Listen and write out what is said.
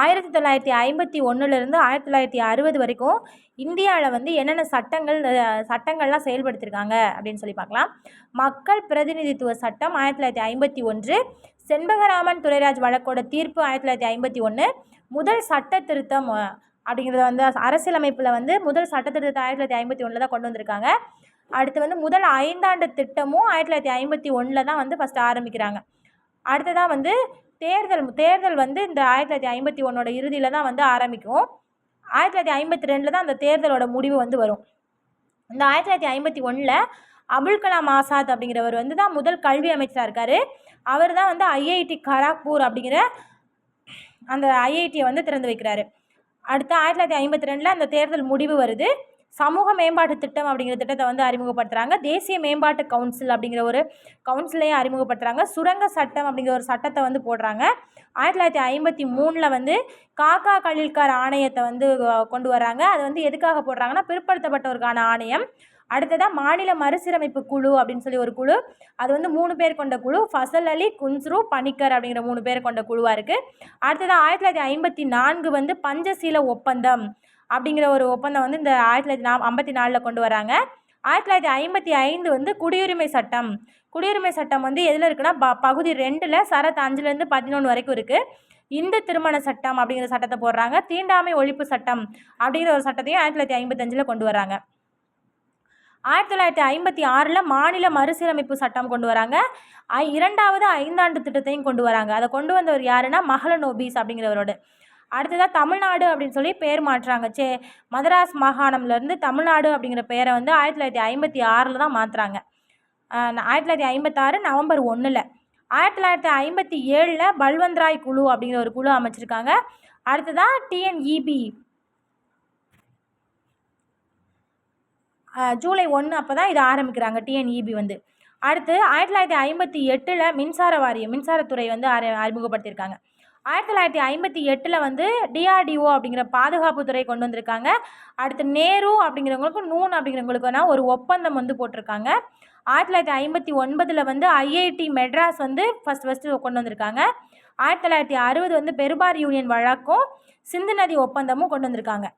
ஆயிரத்தி தொள்ளாயிரத்தி ஐம்பத்தி ஒன்றுலேருந்து ஆயிரத்தி தொள்ளாயிரத்தி அறுபது வரைக்கும் இந்தியாவில் வந்து என்னென்ன சட்டங்கள் சட்டங்கள்லாம் செயல்படுத்தியிருக்காங்க அப்படின்னு சொல்லி பார்க்கலாம். மக்கள் பிரதிநிதித்துவ சட்டம் ஆயிரத்தி தொள்ளாயிரத்தி ஐம்பத்தி ஒன்று செண்பகராமன் துரைராஜ் வழக்கோட தீர்ப்பு ஆயிரத்தி தொள்ளாயிரத்தி ஐம்பத்தி ஒன்று முதல் சட்ட திருத்தம் அப்படிங்கிறத வந்து அரசியலமைப்பில் வந்து முதல் சட்ட திருத்தத்தை ஆயிரத்தி தொள்ளாயிரத்தி ஐம்பத்தி ஒன்றில் தான் கொண்டு வந்திருக்காங்க. அடுத்து வந்து முதல் ஐந்தாண்டு திட்டமும் ஆயிரத்தி தொள்ளாயிரத்தி ஐம்பத்தி ஒன்றில் தான் வந்து ஃபஸ்ட்டு ஆரம்பிக்கிறாங்க. அடுத்ததாக வந்து தேர்தல் தேர்தல் வந்து இந்த ஆயிரத்தி தொள்ளாயிரத்தி ஐம்பத்தி ஒன்றோட இறுதியில் தான் வந்து ஆரம்பிக்கும். ஆயிரத்தி தொள்ளாயிரத்தி ஐம்பத்தி ரெண்டில் தான் அந்த தேர்தலோட முடிவு வந்து வரும். இந்த ஆயிரத்தி தொள்ளாயிரத்தி ஐம்பத்தி ஒன்றில் அபுல் கலாம் ஆசாத் அப்படிங்கிறவர் வந்து தான் முதல் கல்வி அமைச்சராக இருக்கார். அவர் தான் வந்து ஐஐடி கராக்பூர் அப்படிங்கிற அந்த ஐஐடியை வந்து திறந்து வைக்கிறாரு. அடுத்து ஆயிரத்தி தொள்ளாயிரத்தி ஐம்பத்தி ரெண்டில் அந்த தேர்தல் முடிவு வருது. சமூக மேம்பாட்டு திட்டம் அப்படிங்கிற திட்டத்தை வந்து அறிமுகப்படுத்துகிறாங்க தேசிய மேம்பாட்டு கவுன்சில் அப்படிங்கிற ஒரு கவுன்சிலையும் அறிமுகப்படுத்துகிறாங்க சுரங்க சட்டம் அப்படிங்கிற ஒரு சட்டத்தை வந்து போடுறாங்க. ஆயிரத்தி தொள்ளாயிரத்தி ஐம்பத்தி மூணில் வந்து காக்கா கழில்கார் ஆணையத்தை வந்து கொண்டு வராங்க அது வந்து எதுக்காக போடுறாங்கன்னா பிற்படுத்தப்பட்டவருக்கான ஆணையம். அடுத்ததாக மாநில மறுசீரமைப்பு குழு அப்படின்னு சொல்லி ஒரு குழு. அது வந்து மூணு பேர் கொண்ட குழு. ஃபசல் அலி குன்ஸ்ரு பனிக்கர் அப்படிங்கிற மூணு பேர் கொண்ட குழுவாக இருக்குது அடுத்ததாக ஆயிரத்தி தொள்ளாயிரத்தி ஐம்பத்தி நான்கு வந்து பஞ்சசீல ஒப்பந்தம். அப்படிங்கிற ஒரு ஒப்பந்தம் வந்து இந்த ஆயிரத்தி தொள்ளாயிரத்தி நா ஐம்பத்தி நாலில் கொண்டு வராங்க. ஆயிரத்தி தொள்ளாயிரத்தி ஐம்பத்தி ஐந்து வந்து குடியுரிமை சட்டம். குடியுரிமை சட்டம் வந்து எதில் இருக்குன்னா ப பகுதி ரெண்டில் சரத் அஞ்சுலேருந்து பதினொன்று வரைக்கும் இருக்குது இந்து திருமண சட்டம் அப்படிங்கிற சட்டத்தை போடுறாங்க. தீண்டாமை ஒழிப்பு சட்டம் அப்படிங்கிற ஒரு சட்டத்தையும் ஆயிரத்தி தொள்ளாயிரத்தி ஐம்பத்தஞ்சில் கொண்டு வராங்க. ஆயிரத்தி தொள்ளாயிரத்தி ஐம்பத்தி ஆறில் மாநில மறுசீரமைப்பு சட்டம் கொண்டு வராங்க. இரண்டாவது ஐந்தாண்டு திட்டத்தையும் கொண்டு வராங்க. அதை கொண்டு வந்தவர் யாருன்னா மகளநோபீஸ் அப்படிங்கிறவரோட. அடுத்ததாக தமிழ்நாடு அப்படின்னு சொல்லி பேர் மாற்றுறாங்க. சே மதராஸ் மாகாணம்லேருந்து தமிழ்நாடு அப்படிங்கிற பேரை வந்து ஆயிரத்தி தொள்ளாயிரத்தி ஐம்பத்தி ஆறில் தான் மாற்றுறாங்க ஆயிரத்தி தொள்ளாயிரத்தி ஐம்பத்தாறு நவம்பர் ஒன்றில் ஆயிரத்தி தொள்ளாயிரத்தி ஐம்பத்தி ஏழில் பல்வந்த்ராய் குழு அப்படிங்கிற ஒரு குழு அமைச்சிருக்காங்க. அடுத்ததாக டிஎன்இபி ஜூலை ஒன்று அப்போ தான் இதை ஆரம்பிக்கிறாங்க டிஎன்இபி வந்து. அடுத்து ஆயிரத்தி தொள்ளாயிரத்தி ஐம்பத்தி எட்டில் மின்சார வாரியம் மின்சாரத்துறை வந்து அறி அறிமுகப்படுத்தியிருக்காங்க. ஆயிரத்தி தொள்ளாயிரத்தி ஐம்பத்தி எட்டில் வந்து டிஆர்டிஓ அப்படிங்கிற பாதுகாப்புத்துறை கொண்டு வந்திருக்காங்க. அடுத்து நேரு அப்படிங்கிறவங்களுக்கும் நூன் அப்படிங்கிறவங்களுக்குனா ஒரு ஒப்பந்தம் வந்து போட்டிருக்காங்க. ஆயிரத்தி தொள்ளாயிரத்தி ஐம்பத்தி ஒன்பதில் வந்து ஐஐடி மெட்ராஸ் வந்து ஃபஸ்ட் ஃபஸ்ட்டு கொண்டு வந்திருக்காங்க. ஆயிரத்தி தொள்ளாயிரத்தி அறுபது வந்து பெருபார் யூனியன் வழக்கும் சிந்து நதி ஒப்பந்தமும் கொண்டு வந்திருக்காங்க.